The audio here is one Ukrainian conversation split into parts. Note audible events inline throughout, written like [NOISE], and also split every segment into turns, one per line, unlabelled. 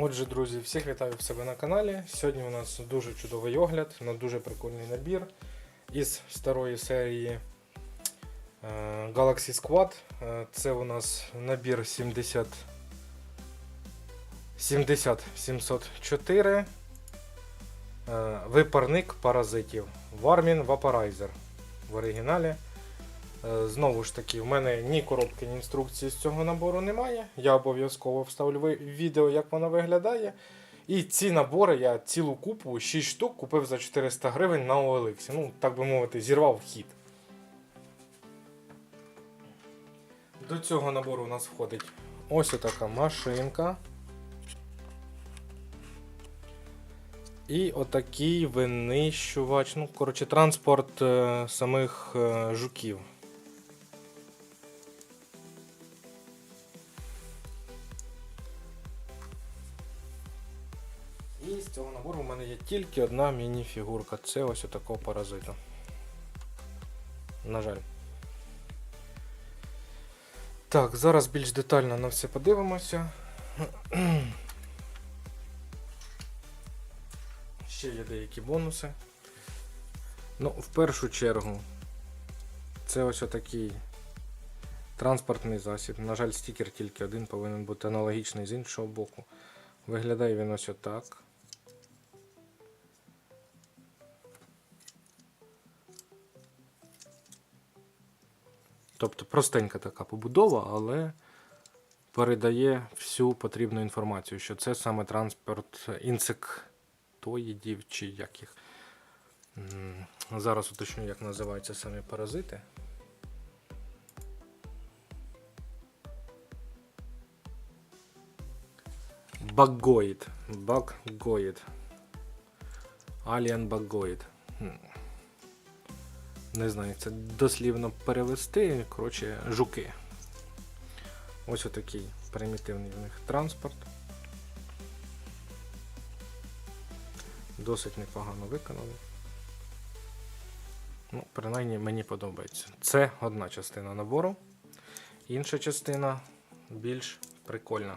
Отже, друзі, всіх вітаю в себе на каналі. Сьогодні у нас дуже чудовий огляд на дуже прикольний набір із старої серії е, Galaxy Squad. Е, Це у нас набір 70 70 704. Е, Випарник паразитів. Warmin Vaporizer в оригіналі. Е, Знову ж таки, в мене ні коробки, ні інструкції з цього набору немає. Я обов'язково вставлю відео, як воно виглядає. І ці набори я цілу купу, 6 штук, купив за 400 гривень на OLX. Ну, так би мовити, зірвав хід. До цього набору у нас входить ось така машинка. І отакий винищувач, ну, коротше, транспорт е, самих е, жуків. І з цього набору в мене є тільки одна міні-фігурка. Це ось такого паразита. На жаль. Так, зараз більш детально на все подивимося. [CLEARS THROAT] Ще є деякі бонуси. Ну, в першу чергу, це ось отакий транспортний засіб. На жаль, стікер тільки один повинен бути аналогічний з іншого боку. Виглядає він ось отак. Тобто простенька така побудова, але передає всю потрібну інформацію, що це саме транспорт інсектоїдів чи як їх. Зараз уточню, як називаються самі паразити. Багоїд. Багоїд. Alien багоїд. Не знаю, це дослівно перевести. Коротше, жуки. Ось отакий примітивний в них транспорт. Досить непогано виконаний. Ну, принаймні мені подобається. Це одна частина набору. Інша частина більш прикольна.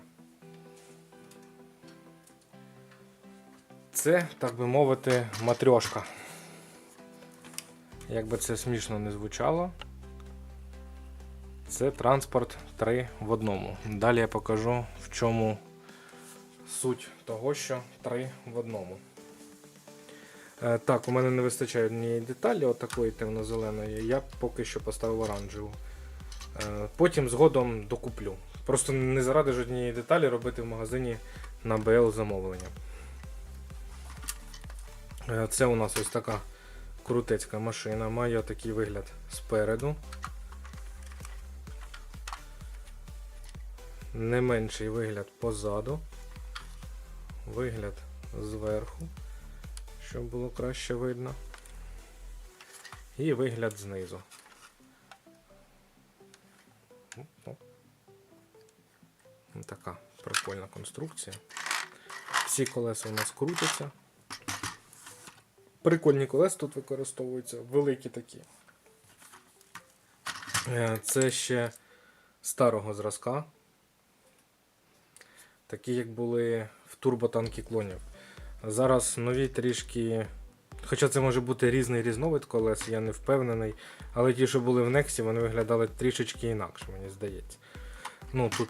Це, так би мовити, матрьошка. Як би це смішно не звучало, це транспорт 3 в одному. Далі я покажу, в чому суть того, що 3 в одному. Е, так, у мене не вистачає однієї деталі, отакої темно-зеленої. Я поки що поставив оранжеву. Е, потім згодом докуплю. Просто не заради жоднієї деталі робити в магазині на BL замовлення. Е, Це у нас ось така крутецька машина, має такий вигляд спереду. Не менший вигляд позаду. Вигляд зверху, щоб було краще видно. І вигляд знизу. Така прикольна конструкція. Всі колеса у нас крутяться. Прикольні колеса тут використовуються, великі такі. Е, Це ще старого зразка. Такі, як були в турботанки клонів. Зараз нові трішки. Хоча це може бути різний різновид колес, я не впевнений. Але ті, що були в Нексі, вони виглядали трішечки інакше, мені здається. Ну тут.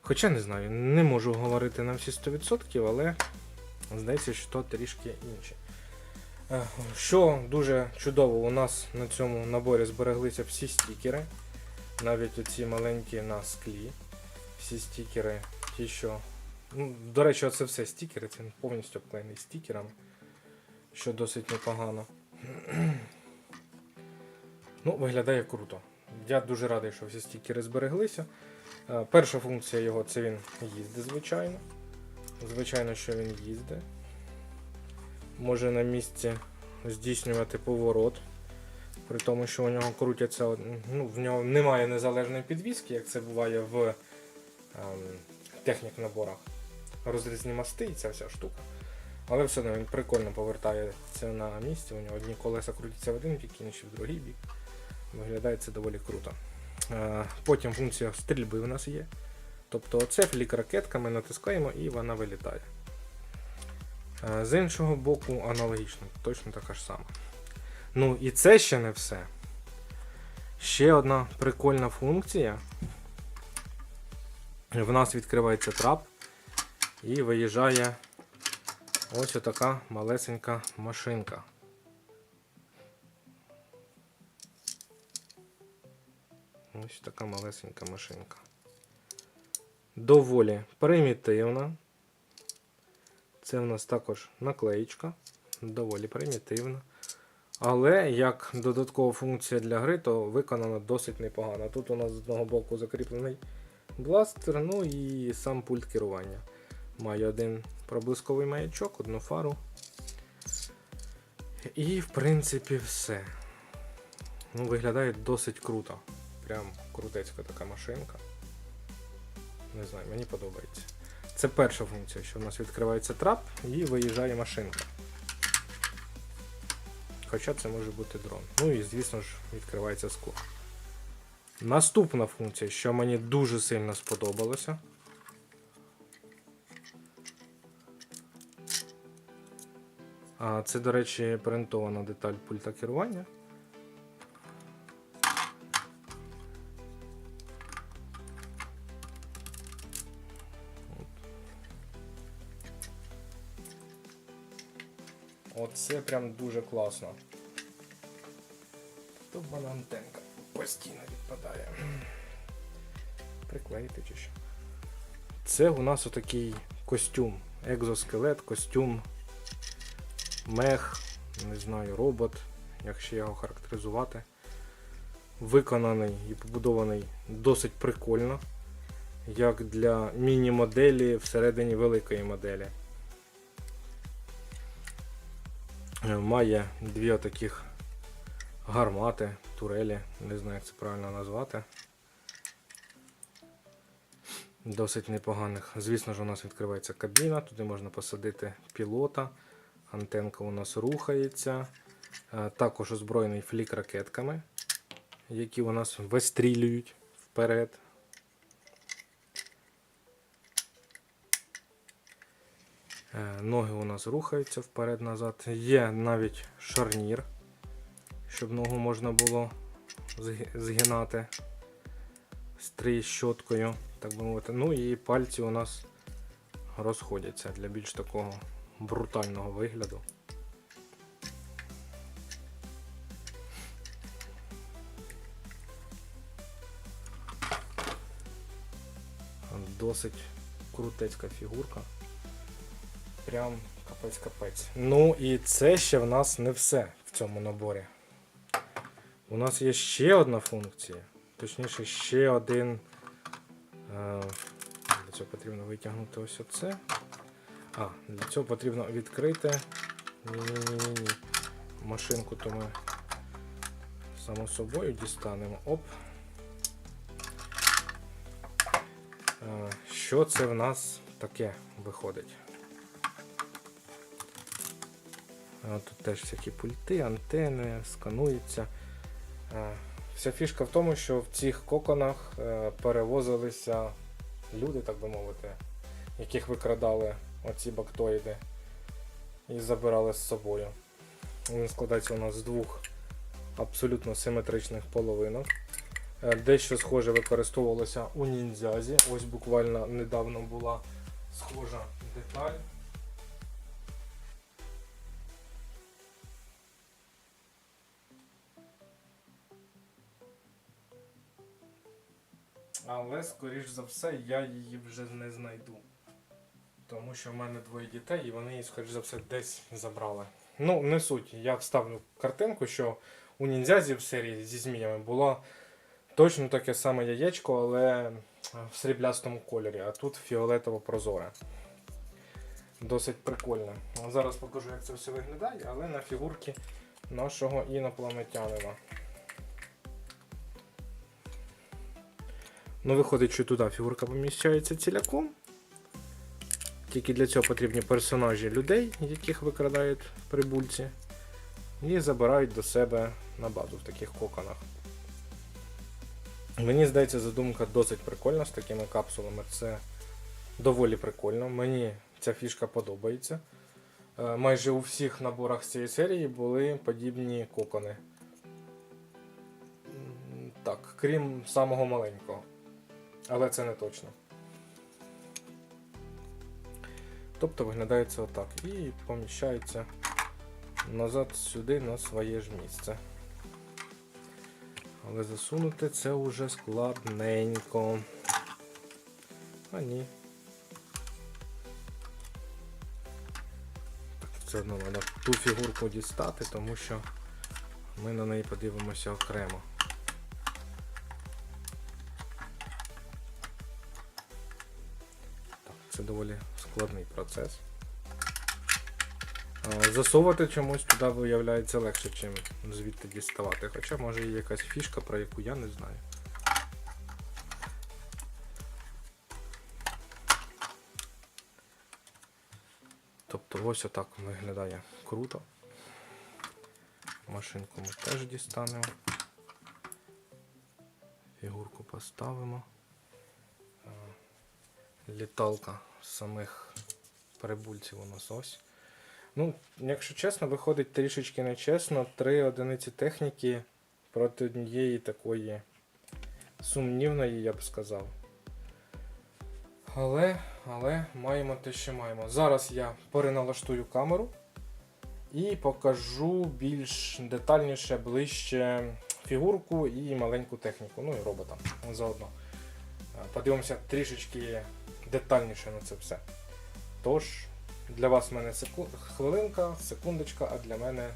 Хоча не знаю, не можу говорити на всі 100%, але Здається, що трішки інше. Е, Що дуже чудово, у нас на цьому наборі збереглися всі стікери. Навіть оці маленькі на склі. Всі стікери, ті, що. Ну, до речі, це все стікери, це повністю обклеєний стікерами, що досить непогано. [CLEARS THROAT] Ну, виглядає круто. Я дуже радий, що всі стікери збереглися. Е, Перша функція його це він їздить, звичайно. Звичайно, що він їздить. Може на місці здійснювати поворот. При тому, що у нього крутяться, ну, в нього немає незалежної підвіски, як це буває в ем, технік наборах. Розрізні мости і ця вся штука. Але все одно він прикольно повертається на місці. У нього одні колеса крутяться в один бік, інші в другий бік. Виглядає це доволі круто. Е, Потім функція стрільби у нас є. Тобто оце флік ракетка, ми натискаємо і вона вилітає. Е, З іншого боку, аналогічно, точно така ж сама. Ну і це ще не все. Ще одна прикольна функція. В нас відкривається трап і виїжджає ось така малесенька машинка. Ось така малесенька машинка. Доволі примітивна. Це в нас також наклеїчка. Доволі примітивна. Але як додаткова функція для гри, то виконана досить непогано. Тут у нас з одного боку закріплений бластер, ну і сам пульт керування. Має один проблисковий маячок, одну фару. І, в принципі, все. Ну, Виглядає досить круто. Прям крутецька така машинка. Не знаю, мені подобається. Це перша функція, що в нас відкривається трап і виїжджає машинка. Хоча це може бути дрон. Ну і, звісно ж, відкривається скло. Наступна функція, що мені дуже сильно сподобалося. Це, до речі, принтована деталь пульта керування. Оце прям дуже класно. Тут в мене антенка постійно відпадає. Приклеїти чи що. Це у нас отакий костюм. Екзоскелет, костюм, мех, не знаю, робот, як ще його характеризувати. Виконаний і побудований досить прикольно, як для міні-моделі всередині великої моделі. Має дві отаких гармати, турелі, не знаю, як це правильно назвати. Досить непоганих. Звісно ж, у нас відкривається кабіна, туди можна посадити пілота. Антенка у нас рухається. Е, Також озброєний флік ракетками, які у нас вистрілюють вперед. Ноги у нас рухаються вперед-назад. Є навіть шарнір, щоб ногу можна було згинати з тріщоткою, так би мовити. Ну і пальці у нас розходяться для більш такого брутального вигляду. Досить крутецька фігурка. Прям капець-капець. Ну і це ще в нас не все в цьому наборі. У нас є ще одна функція. Точніше, ще один. Е, для цього потрібно витягнути ось оце. А, для цього потрібно відкрити. Ні-ні-ні-ні. Машинку то ми само собою дістанемо. Оп. Е, Що це в нас таке виходить? Тут теж всякі пульти, антени, скануються. Вся фішка в тому, що в цих коконах е, перевозилися люди, так би мовити, яких викрадали оці бактоїди і забирали з собою. Він складається у нас з двох абсолютно симетричних половинок. Е, Дещо схоже використовувалося у ніндзязі. Ось буквально недавно була схожа деталь. Але, скоріш за все, я її вже не знайду. Тому що в мене двоє дітей і вони її, скоріш за все, десь забрали. Ну, не суть. Я вставлю картинку, що у ніндзязі в серії зі зміями було точно таке саме яєчко, але в сріблястому кольорі, а тут фіолетово прозоре. Досить прикольно. Зараз покажу, як це все виглядає, але на фігурці нашого інопланетянина. Ну, виходить, що туди фігурка поміщається ціляком. Тільки для цього потрібні персонажі людей, яких викрадають прибульці, і забирають до себе на базу в таких коконах. Мені здається, задумка досить прикольна з такими капсулами. Це доволі прикольно. Мені ця фішка подобається. Е, Майже у всіх наборах з цієї серії були подібні кокони. Так, крім самого маленького. Але це не точно. Тобто виглядає це отак. І поміщається назад сюди на своє ж місце. Але засунути це вже складненько. А ні. Так, все одно треба ту фігурку дістати, тому що ми на неї подивимося окремо. Доволі складний процес. Засовувати чомусь туди виявляється легше, чим звідти діставати. Хоча може є якась фішка, про яку я не знаю. Тобто ось отак виглядає круто. Машинку ми теж дістанемо. Фігурку поставимо. Літалка самих перебульців у нас ось. Ну, якщо чесно, виходить трішечки нечесно. Три одиниці техніки проти однієї такої сумнівної, я б сказав. Але, але маємо те, що маємо. Зараз я переналаштую камеру і покажу більш детальніше, ближче фігурку і маленьку техніку. Ну і робота заодно. Е, Подивимося трішечки детальніше на це все. Тож, для вас в мене секу... хвилинка, секундочка, а для мене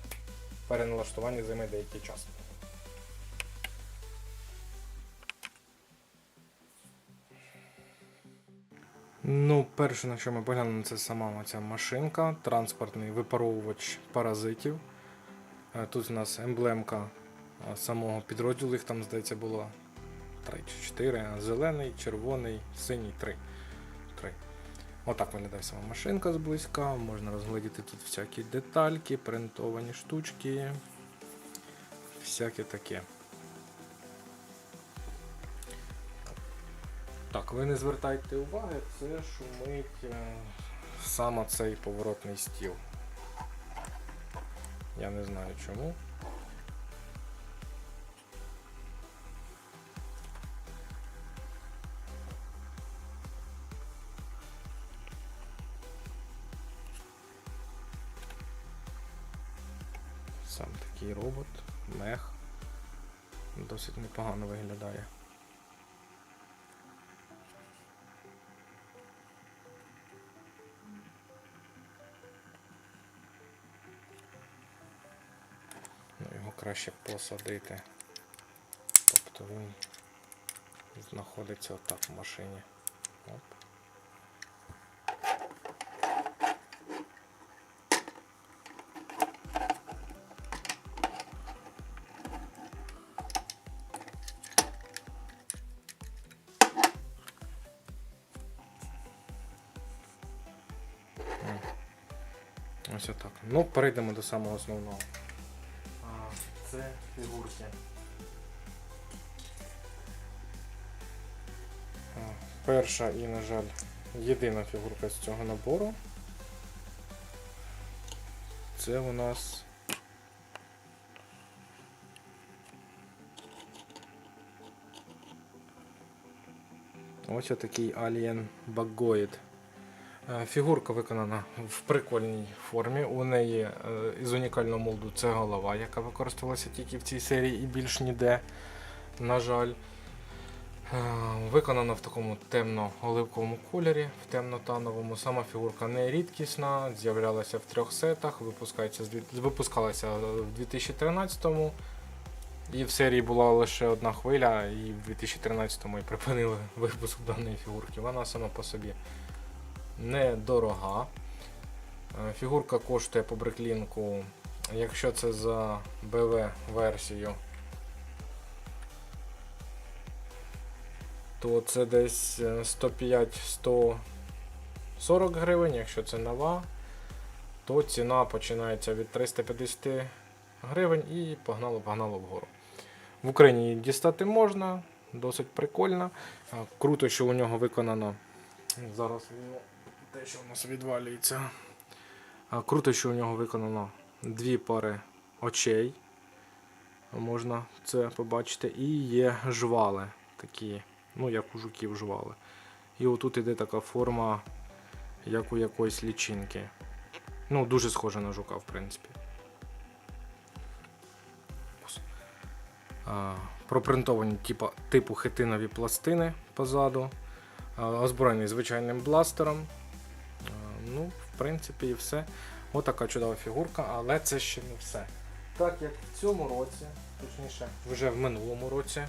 переналаштування займе деякий час. Ну, перше, на що ми поглянемо, це сама ця машинка, транспортний випаровувач паразитів. Е, Тут у нас емблемка е, самого підрозділу, їх там, здається, було 3 чи 4. Зелений, червоний, синій 3. 3. Отак виглядає сама машинка зблизька. Можна розглядіти тут всякі детальки, принтовані штучки. Всяке таке. Так, ви не звертайте уваги, це шумить е, саме цей поворотний стіл. Я не знаю чому. Такий робот, мех. Досить непогано виглядає. Ну, його краще посадити. Тобто він знаходиться отак в машині. Оп. Ну, перейдемо до самого основного. Це фігурки. Перша і, на жаль, єдина фігурка з цього набору. Це у нас. Ось отакий Alien Bagoid. Е, Фігурка виконана в прикольній формі. У неї е, із унікального молду це голова, яка використовувалася тільки в цій серії і більш ніде. На жаль. Е, Виконана в такому темно-оливковому кольорі, в темно-тановому. Сама фігурка не рідкісна, з'являлася в трьох сетах, випускалася в 2013-му. І в серії була лише одна хвиля, і в 2013-му і припинили випуск даної фігурки. Вона сама по собі недорога. Е, Фігурка коштує по бреклінку, якщо це за BV версію, то це десь е, 105-140 гривень, якщо це нова, то ціна починається від 350 гривень і погнало-погнало вгору. В Україні її дістати можна, досить прикольна. Круто, що у нього виконано. Зараз те, що у нас відвалюється. Круто, що у нього виконано дві пари очей. Можна це побачити. І є жвали такі, ну як у жуків жвали. І отут іде така форма, як у якоїсь лічинки. Ну, дуже схоже на жука, в принципі. Пропринтовані типу, типу хитинові пластини позаду. Озброєний звичайним бластером. Ну, в принципі, і все. Отака чудова фігурка, але це ще не все. Так як в цьому році, точніше, вже в минулому році,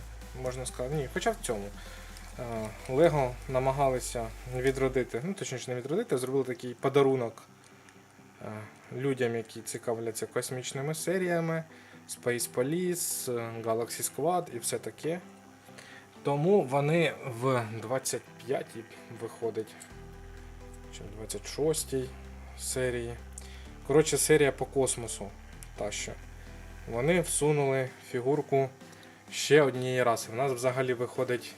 можна сказати, ні, хоча в цьому. е, Лего намагалися відродити, ну точніше не відродити, а зробили такий подарунок е, людям, які цікавляться космічними серіями, Space Police, е, Galaxy Squad і все таке. Тому вони в 25-й виходить, чи в 26-й серії. Коротше, серія по космосу. Та що. Вони всунули фігурку ще однієї раси. У нас взагалі виходить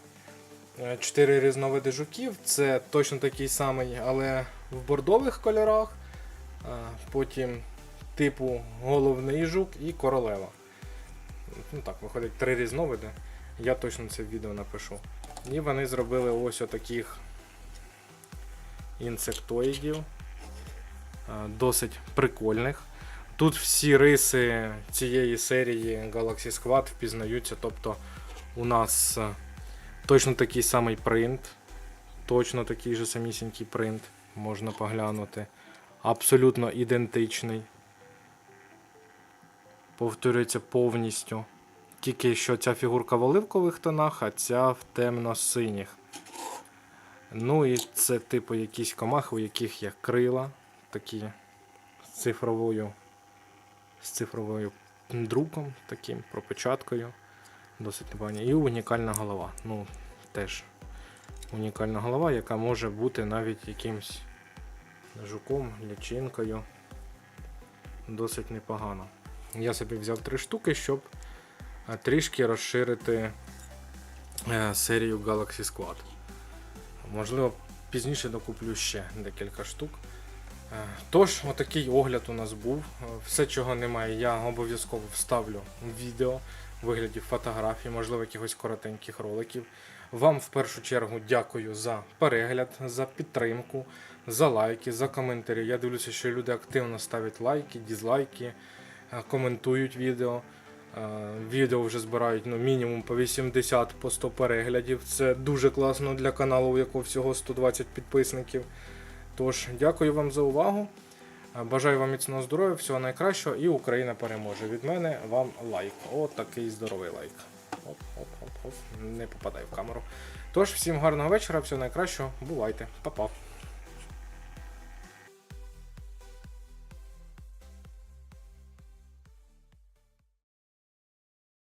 4 різновиди жуків. Це точно такий самий, але в бордових кольорах. Потім типу головний жук і королева. Ну так, виходить три різновиди. Я точно це відео напишу. І вони зробили ось отаких інсектоїдів. Досить прикольних. Тут всі риси цієї серії Galaxy Squad впізнаються. Тобто у нас е, точно такий самий принт, точно такий же самісінький принт можна поглянути. Абсолютно ідентичний. Повторюється повністю. Тільки що ця фігурка в оливкових тонах, а ця в темно-синіх. Ну і це типу якісь комахи, у яких є крила, такі з цифровою з цифровою друком, таким пропечаткою. Досить непогані. І унікальна голова. Ну, теж унікальна голова, яка може бути навіть якимсь жуком, лічинкою. Досить непогано. Я собі взяв три штуки, щоб е, трішки розширити е, серію Galaxy Squad. Можливо, пізніше докуплю ще декілька штук. Е, Тож, отакий огляд у нас був. Е, Все, чого немає, я обов'язково вставлю відео в вигляді фотографій, можливо, якихось коротеньких роликів. Вам в першу чергу дякую за перегляд, за підтримку, за лайки, за коментарі. Я дивлюся, що люди активно ставлять лайки, дізлайки, е, коментують відео. Е, Відео вже збирають ну, мінімум по 80 по 100 переглядів. Це дуже класно для каналу, у якого всього 120 підписників. Тож, дякую вам за увагу. Е, Бажаю вам міцного здоров'я, всього найкращого і Україна переможе. Від мене вам лайк. От такий здоровий лайк. Оп, оп, оп, оп. Не попадай в камеру. Тож, всім гарного вечора, всього найкращого. Бувайте, Па-па.